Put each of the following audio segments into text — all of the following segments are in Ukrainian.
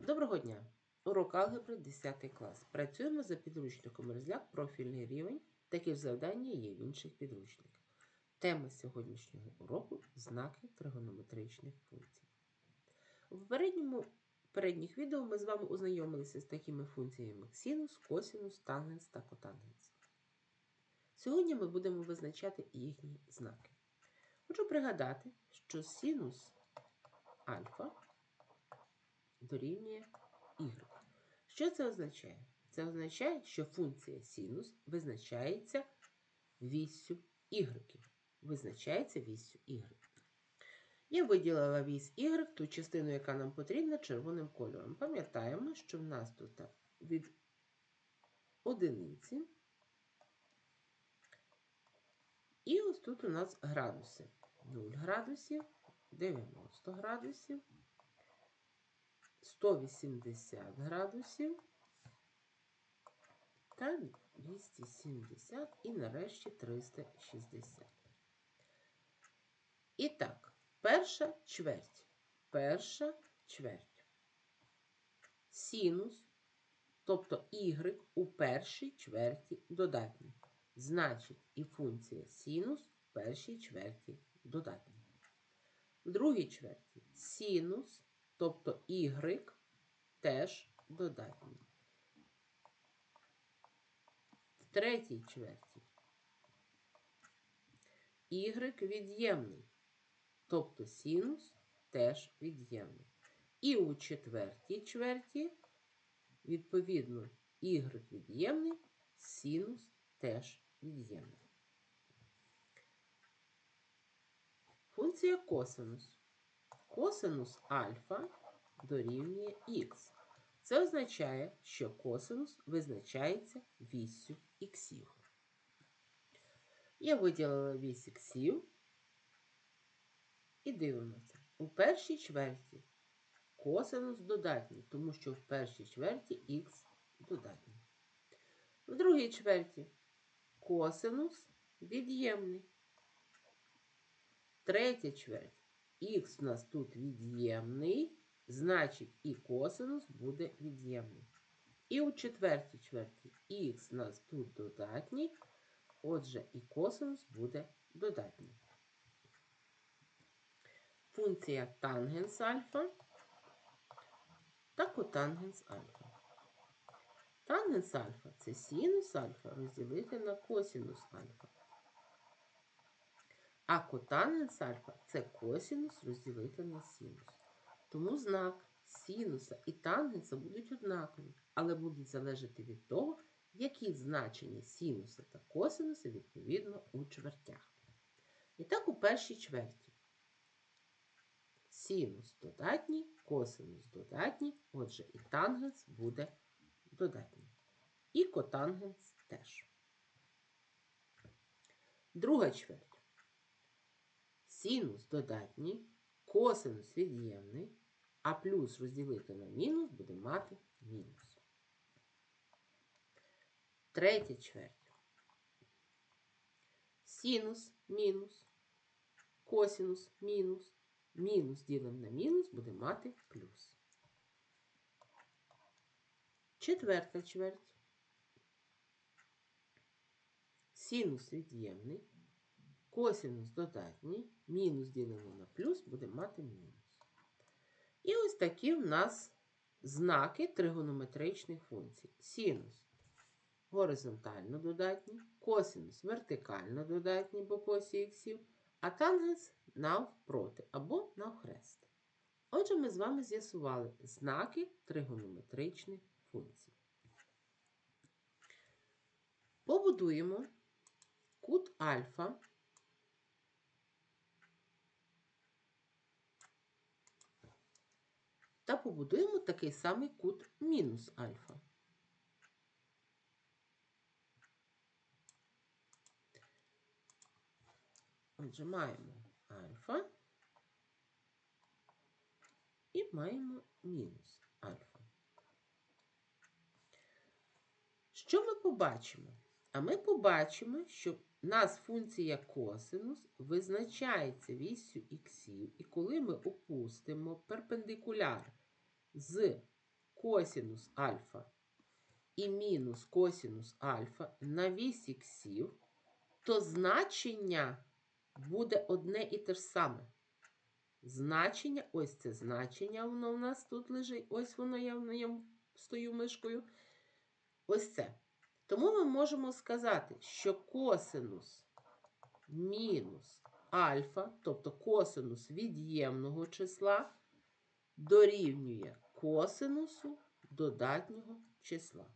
Доброго дня! Урок алгебри 10 клас. Працюємо за підручником Мерзляк профільний рівень. Такі ж завдання є в інших підручниках. Тема сьогоднішнього уроку знаки тригонометричних функцій. У попередньому передніх відео ми з вами ознайомилися з такими функціями синус, косинус, тангенс та котангенс. Сьогодні ми будемо визначати їхні знаки. Хочу пригадати, що синус альфа дорівнює y. Що це означає? Це означає, що функція синус визначається віссю y. Визначається віссю y. Я виділила вісь y, ту частину, яка нам потрібна, червоним кольором. Пам'ятаємо, що в нас тут від одиниці. І ось тут у нас градуси. 0 градусів, 90 градусів. 180 градусів та 270 і нарешті 360. І так, перша чверть. Перша чверть. Синус, тобто y у першій чверті додатній. Значить, і функція синус в першій чверті додатня. В другій чверті синус Тобто y теж додатній. В третій чверті y від'ємний, тобто синус теж від'ємний. І у четвертій чверті, відповідно, y від'ємний, синус теж від'ємний. Функція косинус косинус альфа дорівнює х. Це означає, що косинус визначається віссю іксів. Я виділила вісь іксів і дивимося. У першій чверті косинус додатній, тому що в першій чверті х додатній. В другій чверті косинус від'ємний. Третя чверть Х у нас тут від'ємний, значить і косинус буде від'ємний. І у четвертій чверті х у нас тут додатній, отже, і косинус буде додатній. Функція тангенс альфа та котангенс альфа. Тангенс альфа це синус альфа розділити на косинус альфа. А котангенс альфа це косінус розділити на синус. Тому знак синуса і тангенса будуть однакові, але будуть залежати від того, які значення синуса та косинуса відповідно у чвертях. І так у першій чверті. Синус додатній, косинус додатній, отже, і тангенс буде додатній. І котангенс теж. Друга чверть. Синус додатній, косинус від'ємний, а плюс розділити на мінус буде мати мінус. Третя чверть. Синус мінус, косинус мінус, мінус ділимо на мінус буде мати плюс. Четверта чверть. Синус від'ємний косинус додатній, мінус ділимо на плюс, буде мати мінус. І ось такі в нас знаки тригонометричних функцій. Синус горизонтально додатній, косинус вертикально додатній по косі іксів, а тангенс навпроти або навхрест. Отже, ми з вами з'ясували знаки тригонометричних функцій. Побудуємо кут альфа та побудуємо такий самий кут мінус альфа. Отже, маємо альфа і маємо мінус альфа. Що ми побачимо? А ми побачимо, що у нас функція косинус визначається вісю іксів, і коли ми опустимо перпендикуляр з косінус альфа і мінус косінус альфа на вісь іксів, то значення буде одне і те ж саме. Значення, ось це значення, воно в нас тут лежить, ось воно я в ньому стою мишкою. Ось це. Тому ми можемо сказати, що косинус мінус альфа, тобто косинус від'ємного числа, дорівнює косинусу додатнього числа.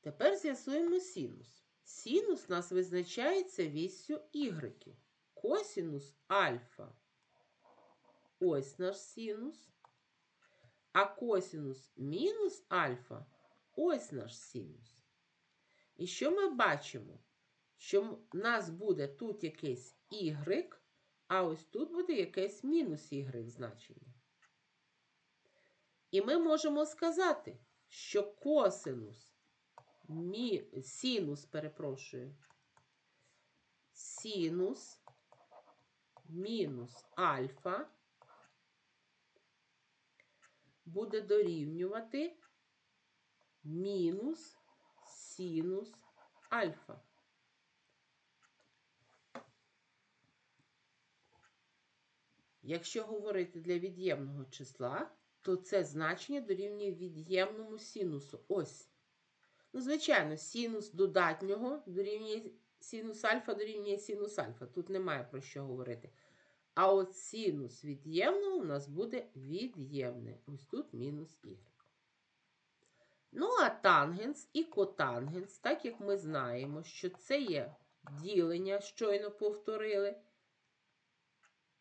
Тепер з'ясуємо синус. Синус у нас визначається віссю y. Косінус альфа. Ось наш синус. А косінус мінус альфа ось наш синус. І що ми бачимо? Що в нас буде тут якесь y, а ось тут буде якесь мінус y значення. І ми можемо сказати, що косинус, мі, синус, перепрошую, синус мінус альфа буде дорівнювати мінус синус альфа. Якщо говорити для від'ємного числа, то це значення дорівнює від'ємному синусу. Ось. Ну, звичайно, синус додатнього дорівнює синус альфа дорівнює синус альфа. Тут немає про що говорити. А от синус від'ємного у нас буде від'ємне. Ось тут мінус y. Ну, а тангенс і котангенс, так як ми знаємо, що це є ділення, щойно повторили,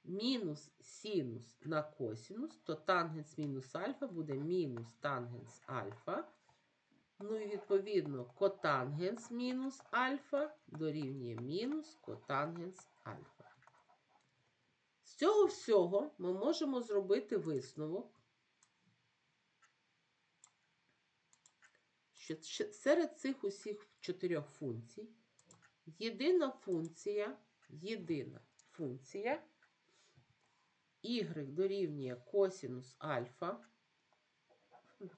мінус синус на косінус, то тангенс мінус альфа буде мінус тангенс альфа. Ну і відповідно котангенс мінус альфа дорівнює мінус котангенс альфа. З цього всього ми можемо зробити висновок, що серед цих усіх чотирьох функцій єдина функція, єдина функція y дорівнює косінус альфа.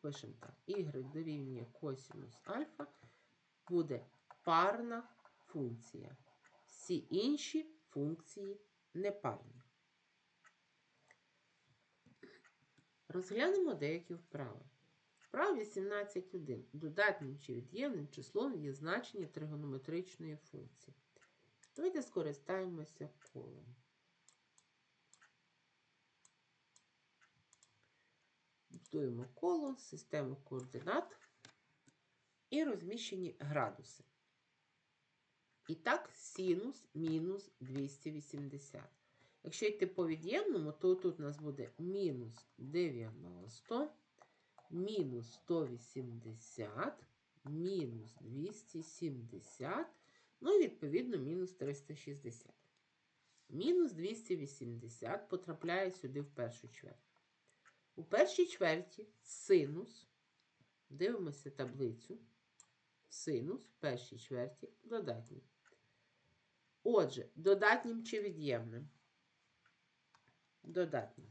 Пишемо так, y дорівнює косінус альфа буде парна функція. Всі інші функції непарні. Розглянемо деякі вправи. Вправа 18.1. Додатнім чи від'ємним числом є значення тригонометричної функції. Давайте скористаємося колом. Будуємо коло, систему координат і розміщені градуси. І так, синус мінус 280. Якщо йти по від'ємному, то тут у нас буде мінус 90, мінус 180, мінус 270, ну і відповідно мінус 360. Мінус 280 потрапляє сюди в першу чверть. У першій чверті синус, дивимося таблицю, синус в першій чверті додатній. Отже, додатнім чи від'ємним? Додатнім.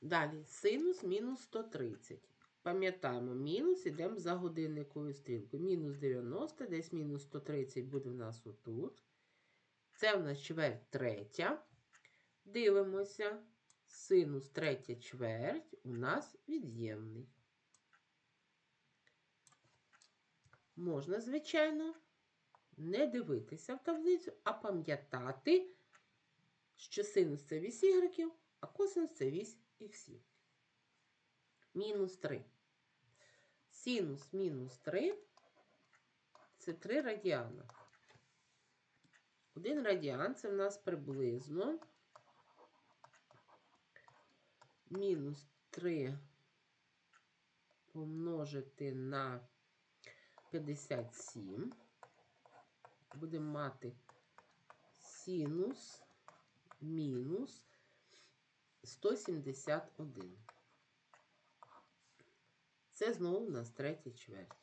Далі синус мінус 130. Пам'ятаємо, мінус ідемо за годинниковою стрілкою. Мінус 90, десь мінус 130 буде в нас отут. Це в нас чверть третя. Дивимося. Синус третя чверть у нас від'ємний. Можна, звичайно, не дивитися в таблицю, а пам'ятати, що синус це вісь y, а косинус це вісь х. Мінус 3. Синус мінус 3 це 3 радіана. Один радіан це в нас приблизно мінус 3 помножити на 57. Будемо мати синус мінус 171. Це знову у нас третя чверть.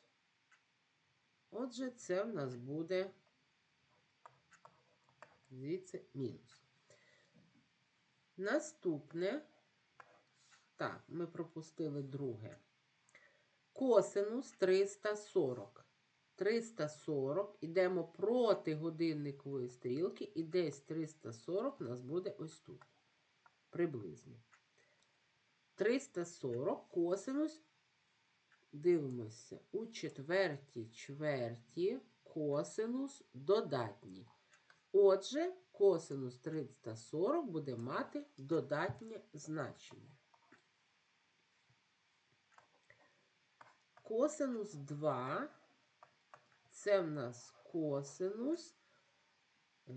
Отже, це в нас буде звідси мінус. Наступне Так, ми пропустили друге. Косинус 340. 340. Ідемо проти годинникової стрілки, і десь 340 у нас буде ось тут. Приблизно. 340 косинус. Дивимося. У четвертій чверті косинус додатній. Отже, косинус 340 буде мати додатнє значення. Косинус 2 це в нас косинус е,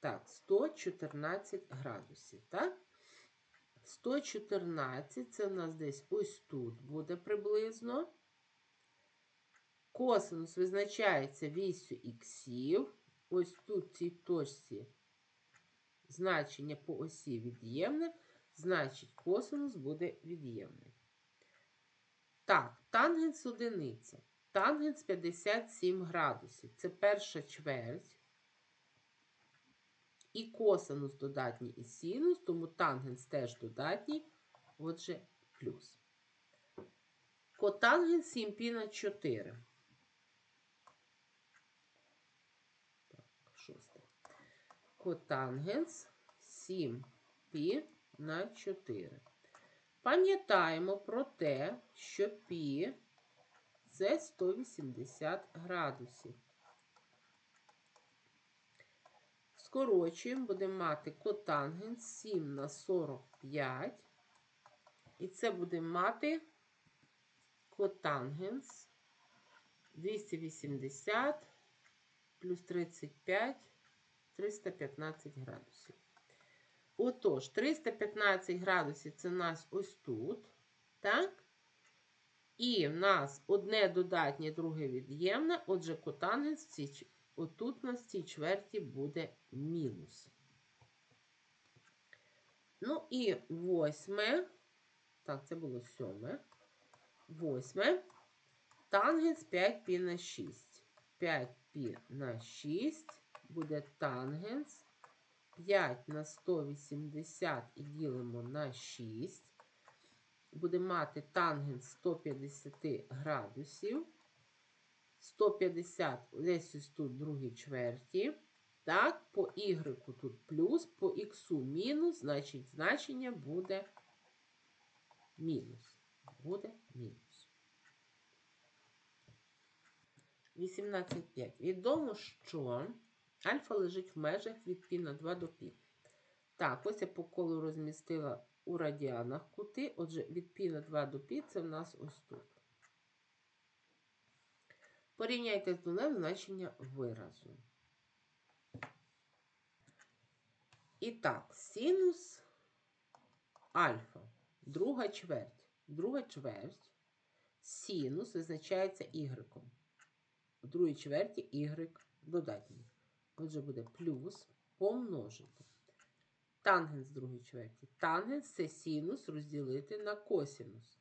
так, 114 градусів. Так? 114 це в нас десь ось тут буде приблизно. Косинус визначається вісю іксів. Ось тут в цій точці значення по осі від'ємне, значить косинус буде від'ємний. Так, тангенс одиниця. Тангенс 57 градусів. Це перша чверть. І косинус додатній і синус, тому тангенс теж додатній, отже, плюс. Котангенс 7 пі на 4. Так, шосте. Котангенс 7 пі на 4. Пам'ятаємо про те, що пі це 180 градусів. Скорочуємо, будемо мати котангенс 7 на 45. І це будемо мати котангенс 280 плюс 35 315 градусів. Отож, 315 градусів це у нас ось тут. Так? І в нас одне додатнє, друге від'ємне. Отже, котангенс в отут у нас в цій чверті буде мінус. Ну і восьме. Так, це було сьоме. Восьме. Тангенс 5 пі на 6. 5 пі на 6 буде тангенс 5 на 180 і ділимо на 6. Будемо мати тангенс 150 градусів. 150 десь тут другій чверті. Так, по y тут плюс, по х мінус, значить значення буде мінус. Буде мінус. 18,5. Відомо, що альфа лежить в межах від π на 2 до π. Так, ось я по колу розмістила у радіанах кути. Отже, від π на 2 до π це в нас ось тут. Порівняйте з нулем значення виразу. І так, синус альфа, друга чверть. Друга чверть. Синус визначається y. У другій чверті y додатній. Отже, буде плюс помножити. Тангенс другої чверті. Тангенс це синус розділити на косинус.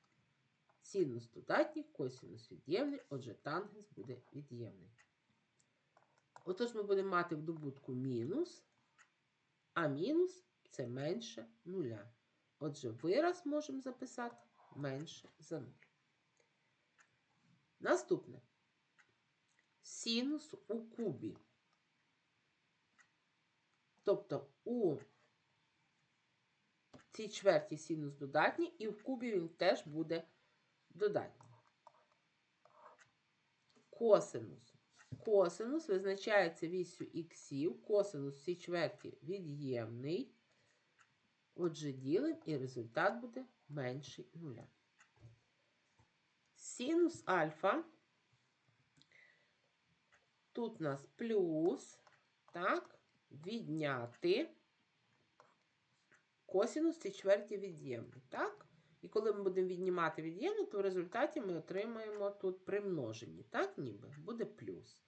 Синус додатній, косинус від'ємний, отже, тангенс буде від'ємний. Отож, ми будемо мати в добутку мінус, а мінус це менше нуля. Отже, вираз можемо записати менше за 0. Наступне. Синус у кубі. Тобто у цій чверті синус додатній, і в кубі він теж буде додатній. Косинус. Косинус визначається вісю іксів. Косинус в цій чверті від'ємний. Отже, ділимо, і результат буде менший нуля. Синус альфа. Тут у нас плюс, так, відняти косинус ці чверті від'ємний, так? І коли ми будемо віднімати від'ємну, то в результаті ми отримаємо тут примножені, так, ніби, буде плюс.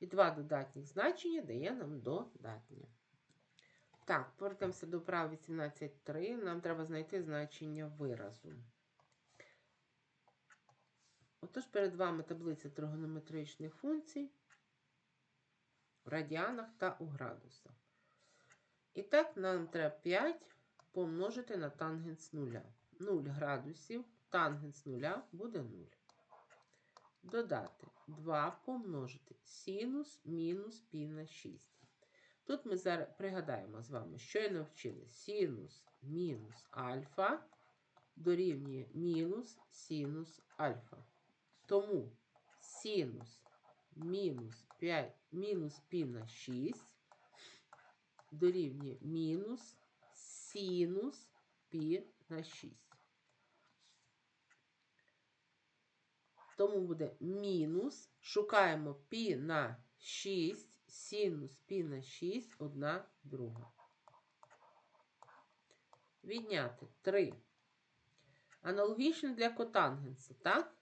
І два додатніх значення дає нам додатнє. Так, повертаємося до права 18.3. Нам треба знайти значення виразу. Отож, перед вами таблиця тригонометричних функцій в радіанах та у градусах. І так, нам треба 5 помножити на тангенс нуля. 0 градусів, тангенс нуля буде 0. Додати 2 помножити синус мінус пі на 6. Тут ми зараз пригадаємо з вами, що я навчили. Синус мінус альфа дорівнює мінус синус альфа. Тому синус мінус 5 мінус пі на 6 дорівнює мінус синус пі на 6. Тому буде мінус. Шукаємо пі на 6, синус пі на 6, 1 друга. Відняти 3. Аналогічно для котангенса, так?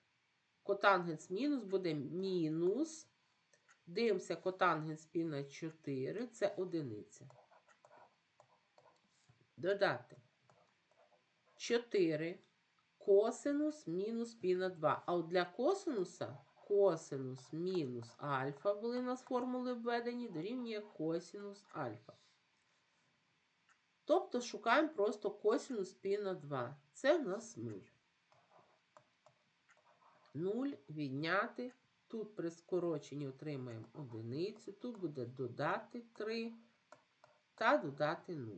Котангенс мінус буде мінус. Дивимося, котангенс пі на 4, це одиниця. Додати 4 косинус мінус пі на 2. А от для косинуса косинус мінус альфа були у нас формули введені, дорівнює косинус альфа. Тобто шукаємо просто косинус пі на 2. Це в нас 0. 0 відняти. Тут при скороченні отримаємо одиницю. Тут буде додати 3 та додати 0.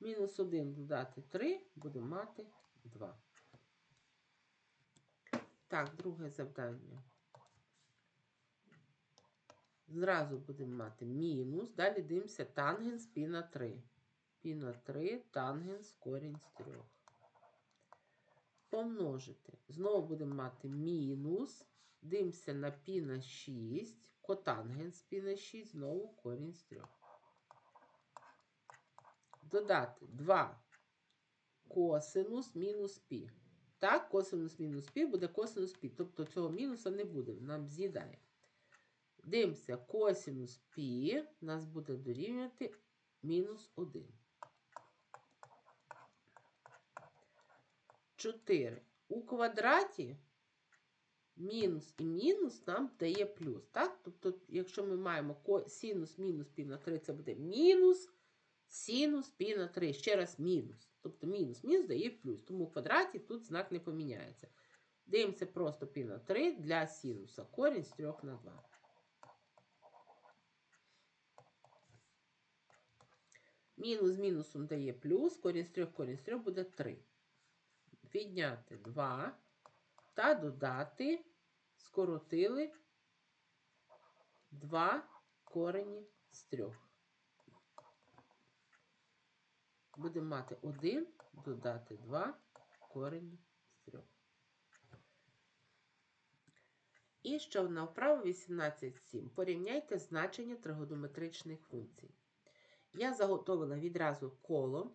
Мінус 1 додати 3, будемо мати 2. Так, друге завдання. Зразу будемо мати мінус. Далі дивимося тангенс пі на 3. Пі на 3 тангенс корінь з 3. Помножити. Знову будемо мати мінус. Дивимося на пі на 6. Котангенс пі на 6, знову корінь з 3 додати 2 косинус мінус пі. Так, косинус мінус пі буде косинус пі. Тобто цього мінуса не буде, нам з'їдає. Дивимося, косинус пі нас буде дорівнювати мінус 1. 4. У квадраті мінус і мінус нам дає плюс. Так? Тобто, якщо ми маємо синус мінус пі на 3, це буде мінус синус пі на 3. Ще раз мінус. Тобто мінус мінус дає плюс. Тому в квадраті тут знак не поміняється. Дивимося просто пі на 3 для синуса. Корінь з 3 на 2. Мінус мінусом дає плюс. Корінь з 3, корінь з 3 буде 3. Відняти 2 та додати, скоротили 2 корені з 3 будемо мати 1 додати 2 корені з 3. І ще одна вправа 18,7. Порівняйте значення тригонометричних функцій. Я заготовила відразу коло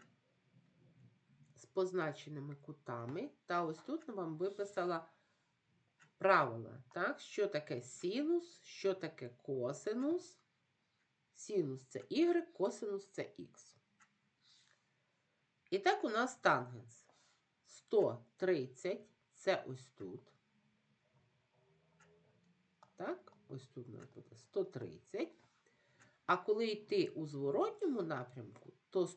з позначеними кутами. Та ось тут вам виписала правила. Так? Що таке синус, що таке косинус. Синус це y, косинус це х. І так у нас тангенс 130, це ось тут. Так, ось тут у буде 130. А коли йти у зворотньому напрямку, то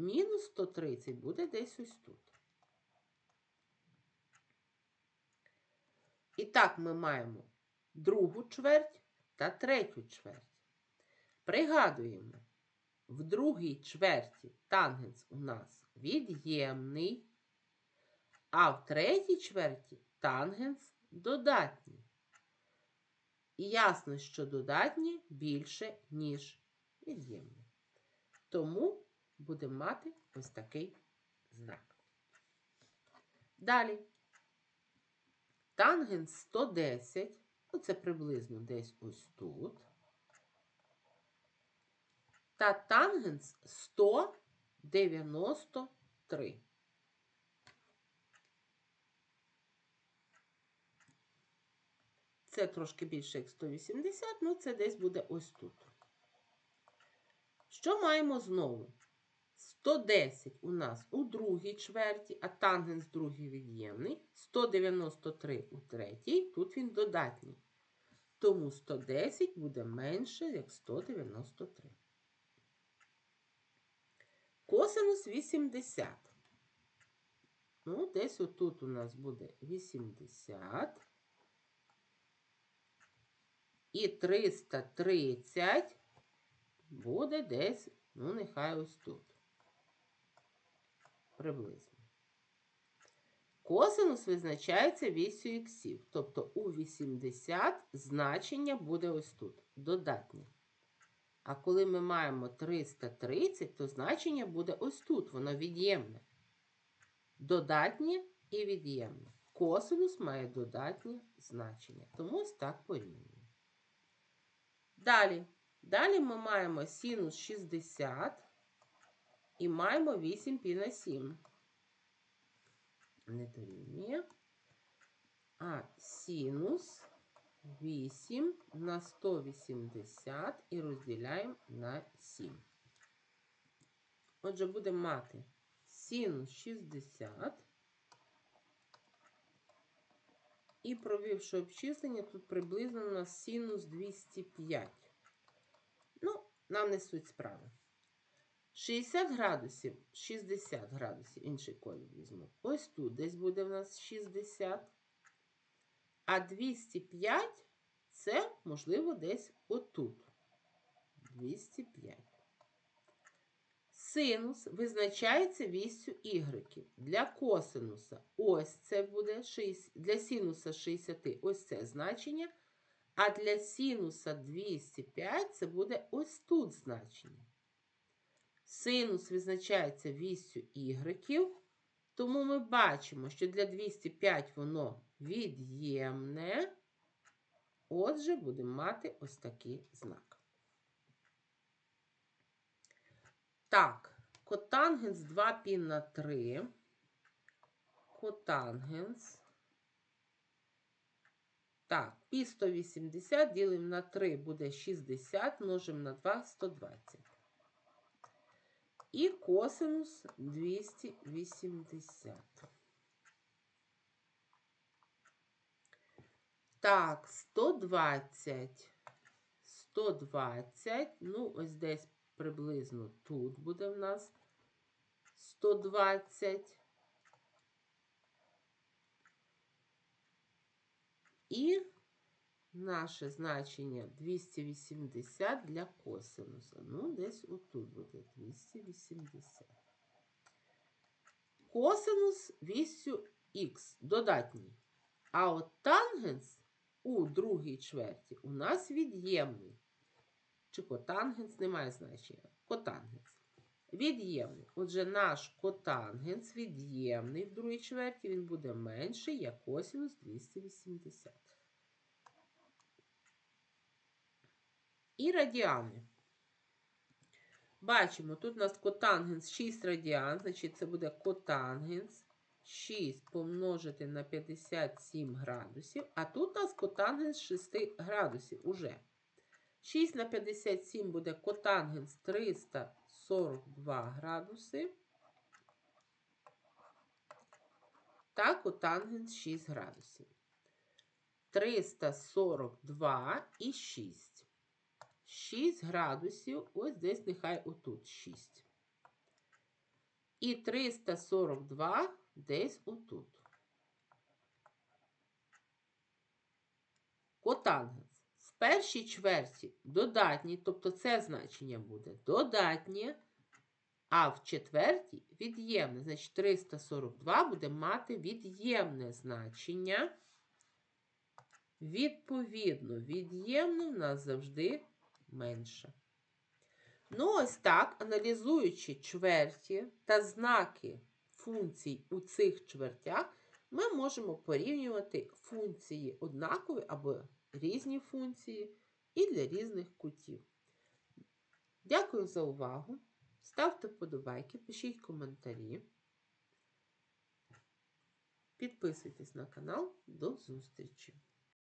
мінус 130 буде десь ось тут. І так ми маємо другу чверть та третю чверть. Пригадуємо, в другій чверті тангенс у нас від'ємний, а в третій чверті тангенс додатній. І ясно, що додатні більше, ніж від'ємний. Тому будемо мати ось такий знак. Далі. Тангенс 110, ну це приблизно десь ось тут. Та тангенс 100 93. Це трошки більше як 180, ну це десь буде ось тут. Що маємо знову? 110 у нас у другій чверті, а тангенс другий від'ємний. 193 у третій, тут він додатній. Тому 110 буде менше, як 193. Косинус 80. Ну, десь отут у нас буде 80. І 330 буде десь, ну, нехай ось тут. Приблизно. Косинус визначається вісю іксів. Тобто у 80 значення буде ось тут. Додатнє. А коли ми маємо 330, то значення буде ось тут. Воно від'ємне. Додатнє і від'ємне. Косинус має додатнє значення. Тому ось так порівнюємо. Далі. Далі ми маємо синус 60 і маємо 8 пі на 7. Не дорівнює. А синус 8 на 180 і розділяємо на 7. Отже, будемо мати синус 60. І провівши обчислення, тут приблизно у нас синус 205. Ну, нам не суть справи. 60 градусів, 60 градусів, інший колір візьму. Ось тут десь буде в нас 60. А 205 це, можливо, десь отут. 205. Синус визначається вістю y. Для косинуса ось це буде 6, для синуса 60 ось це значення. А для синуса 205 це буде ось тут значення. Синус визначається вістю y, тому ми бачимо, що для 205 воно від'ємне. Отже, будемо мати ось такий знак. Так, котангенс 2 пі на 3. Котангенс. Так, пі 180 ділимо на 3 буде 60, множимо на 2 120. І косинус 280. Так, 120. 120. Ну, ось десь приблизно тут буде в нас 120. І наше значення 280 для косинуса. Ну, десь отут буде 280. Косинус вісю х додатній. А от тангенс у другій чверті у нас від'ємний. Чи котангенс не має значення. Котангенс. Від'ємний. Отже, наш котангенс від'ємний в другій чверті, він буде менший, як косинус 280. І радіани. Бачимо, тут у нас котангенс 6 радіан, значить це буде котангенс 6 помножити на 57 градусів, а тут у нас котангенс 6 градусів уже. 6 на 57 буде котангенс 342 градуси. Та котангенс 6 градусів. 342 і 6. 6 градусів, ось десь нехай отут 6. І 342 десь отут. Котангенс. В першій чверті додатній, тобто це значення буде додатнє, а в четвертій від'ємне. Значить, 342 буде мати від'ємне значення. Відповідно, від'ємне в нас завжди менше. Ну, ось так, аналізуючи чверті та знаки функцій у цих чвертях, ми можемо порівнювати функції однакові або різні функції і для різних кутів. Дякую за увагу. Ставте вподобайки, пишіть коментарі. Підписуйтесь на канал. До зустрічі!